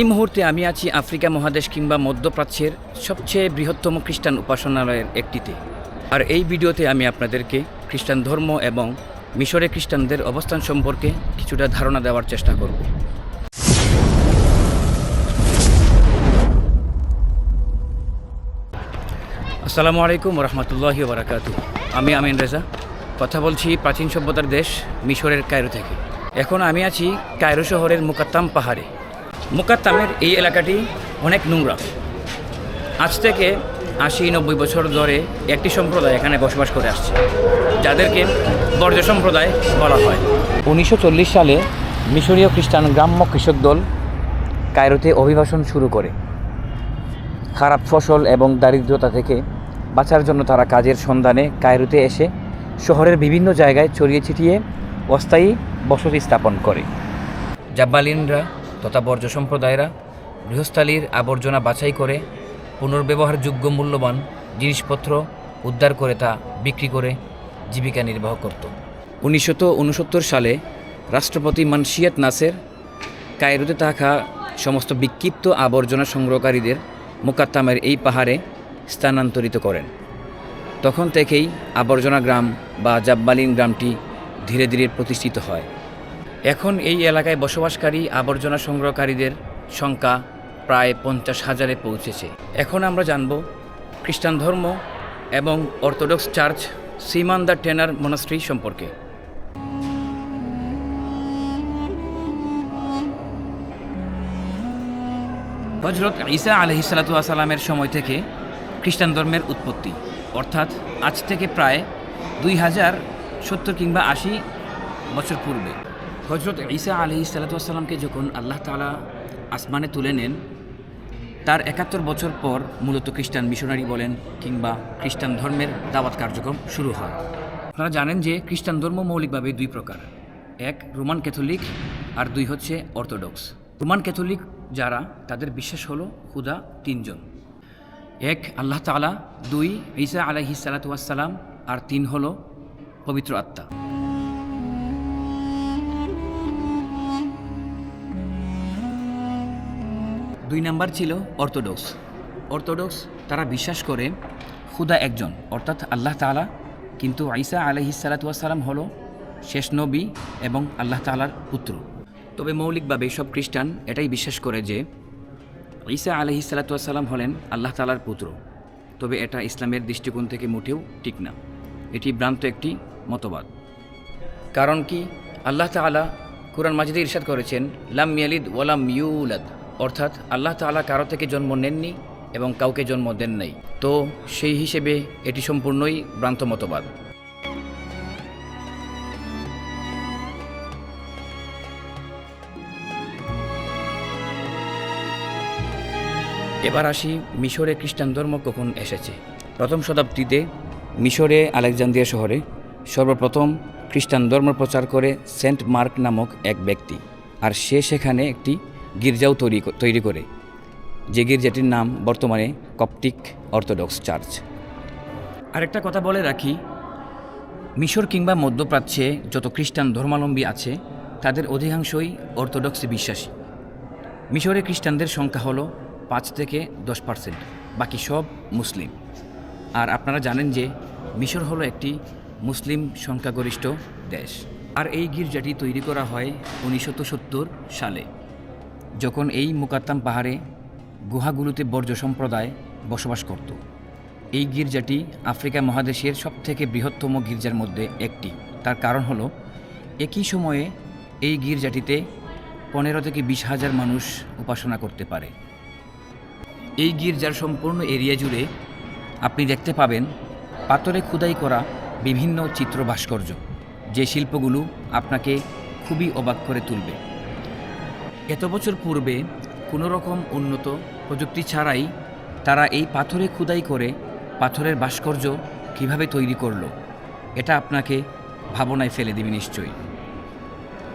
এই মুহূর্তে আমি আছি আফ্রিকা মহাদেশ কিংবা মধ্যপ্রাচ্যের সবচেয়ে বৃহত্তম খ্রিস্টান উপাসনালয়ের একটিতে। আর এই ভিডিওতে আমি আপনাদেরকে খ্রিস্টান ধর্ম এবং মিশরে খ্রিস্টানদের অবস্থান সম্পর্কে কিছুটা ধারণা দেওয়ার চেষ্টা করব। আসসালামু আলাইকুম রহমতুল্লাহি বারাকাতু আমি আমিন রেজা। কথা বলছি প্রাচীন সভ্যতার দেশ মিশরের কায়রো থেকে। এখন আমি আছি কায়রো শহরের মুকাত্তাম পাহাড়ে। মুকাত্তামের এই এলাকাটি অনেক নোংরা। আজ থেকে আশি নব্বই বছর ধরে একটি সম্প্রদায় এখানে বসবাস করে আসছে যাদেরকে বর্জ্য সম্প্রদায় বলা হয়। উনিশশো চল্লিশ সালে মিশরীয় খ্রিস্টান গ্রাম্য কৃষক দল কায়রোতে অভিবাসন শুরু করে। খারাপ ফসল এবং দারিদ্রতা থেকে বাঁচার জন্য তারা কাজের সন্ধানে কায়রোতে এসে শহরের বিভিন্ন জায়গায় ছড়িয়ে ছিটিয়ে অস্থায়ী বসতি স্থাপন করে। জাব্বালিনরা তথা বর্জ্য সম্প্রদায়েরা গৃহস্থালীর আবর্জনা বাছাই করে পুনর্ব্যবহারযোগ্য মূল্যবান জিনিসপত্র উদ্ধার করে তা বিক্রি করে জীবিকা নির্বাহ করত। উনিশশো উনসত্তর সালে রাষ্ট্রপতি মানসিয়াত নাসের কায়রোতে থাকা সমস্ত বিক্ষিপ্ত আবর্জনা সংগ্রহকারীদের মোকাত্তামের এই পাহাড়ে স্থানান্তরিত করেন। তখন থেকেই আবর্জনা গ্রাম বা জাব্বালিন গ্রামটি ধীরে ধীরে প্রতিষ্ঠিত হয়। এখন এই এলাকায় বসবাসকারী আবর্জনা সংগ্রহকারীদের সংখ্যা প্রায় পঞ্চাশ হাজারে পৌঁছেছে। এখন আমরা জানব খ্রিস্টান ধর্ম এবং orthodox church Simon the Tanner monastery সম্পর্কে। হজরত ঈসা আলহিসাল্লাতু আসসালামের সময় থেকে খ্রিস্টান ধর্মের উৎপত্তি। অর্থাৎ আজ থেকে প্রায় দুই হাজার সত্তর কিংবা আশি বছর পূর্বে। হজরত ঈসা আলহি সাল্লাতামকে যখন আল্লাহ তালা আসমানে তুলে নেন, তার একাত্তর বছর পর মূলত খ্রিস্টান মিশনারি বলেন কিংবা খ্রিস্টান ধর্মের দাওয়াত কার্যক্রম শুরু হয়। আপনারা জানেন যে খ্রিস্টান ধর্ম মৌলিকভাবে দুই প্রকার। এক, রোমান ক্যাথলিক, আর দুই হচ্ছে অর্থোডক্স। রোমান ক্যাথলিক যারা, তাদের বিশ্বাস হলো খুদা তিনজন। এক, আল্লাহ তালা দুই, ঈসা আলাহি সালাতাম আর তিন হলো পবিত্র আত্মা। দুই নাম্বার ছিল অর্থোডক্স। অর্থোডক্স তারা বিশ্বাস করে খুদা একজন, অর্থাৎ আল্লাহ তালা কিন্তু আইসা আলহি সালাতাম হলো শেষ নবী এবং আল্লাহ তালার পুত্র। তবে মৌলিকভাবে সব খ্রিস্টান এটাই বিশ্বাস করে যে ঈসা আলহি সালাতাম হলেন আল্লাহ তালার পুত্র। তবে এটা ইসলামের দৃষ্টিকোণ থেকে মোটেও ঠিক না। এটি ভ্রান্ত একটি মতবাদ। কারণ কি? আল্লাহ তালা কুরআন মাজিদে ইরশাদ করেছেন, লাম ইয়ালিদ ওয়ালাম ইউলাদ। অর্থাৎ আল্লাহ তালা কারও থেকে জন্ম নেননি এবং কাউকে জন্ম দেন নাই। তো সেই হিসেবে এটি সম্পূর্ণই ভ্রান্ত মতবাদ। এবার আসি মিশরে খ্রিস্টান ধর্ম কখন এসেছে। প্রথম শতাব্দীতে মিশরে আলেকজান্দ্রিয়া শহরে সর্বপ্রথম খ্রিস্টান ধর্ম প্রচার করে সেন্ট মার্ক নামক এক ব্যক্তি। আর সে সেখানে একটি গির্জাও তৈরি তৈরি করে, যে গির্জাটির নাম বর্তমানে কপটিক অর্থোডক্স চার্চ। আরেকটা কথা বলে রাখি, মিশর কিংবা মধ্যপ্রাচ্যে যত খ্রিস্টান ধর্মাবলম্বী আছে, তাদের অধিকাংশই অর্থোডক্সে বিশ্বাসী। মিশরে খ্রিস্টানদের সংখ্যা হলো পাঁচ থেকে দশ পার্সেন্ট, বাকি সব মুসলিম। আর আপনারা জানেন যে মিশর হলো একটি মুসলিম সংখ্যাগরিষ্ঠ দেশ। আর এই গির্জাটি তৈরি করা হয় উনিশশো সালে। যখন এই মুকাত্তাম পাহাড়ে গুহাগুলোতে বর্জ্য সম্প্রদায় বসবাস করত, এই গির্জাটি আফ্রিকা মহাদেশের সবথেকে বৃহত্তম গির্জার মধ্যে একটি। তার কারণ হলো, একই সময়ে এই গির্জাটিতে পনেরো থেকে বিশ হাজার মানুষ উপাসনা করতে পারে। এই গির্জার সম্পূর্ণ এরিয়া জুড়ে আপনি দেখতে পাবেন পাথরে খোদাই করা বিভিন্ন চিত্র ভাস্কর্য, যে শিল্পগুলো আপনাকে খুবই অবাক করে তুলবে। এত বছর পূর্বে কোনো রকম উন্নত প্রযুক্তি ছাড়াই তারা এই পাথরে খোদাই করে পাথরের ভাস্কর্য কীভাবে তৈরি করল, এটা আপনাকে ভাবনায় ফেলে দেবে নিশ্চয়ই।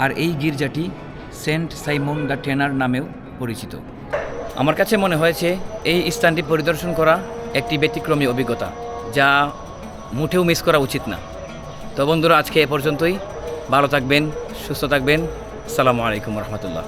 আর এই গির্জাটি সেন্ট সাইমন দ্য টেনার নামেও পরিচিত। আমার কাছে মনে হয়েছে এই স্থানটি পরিদর্শন করা একটি ব্যতিক্রমী অভিজ্ঞতা, যা মুঠেও মিস করা উচিত না। তো বন্ধুরা, আজকে এ পর্যন্তই। ভালো থাকবেন, সুস্থ থাকবেন। আসসালামু আলাইকুম রহমতুল্লাহ।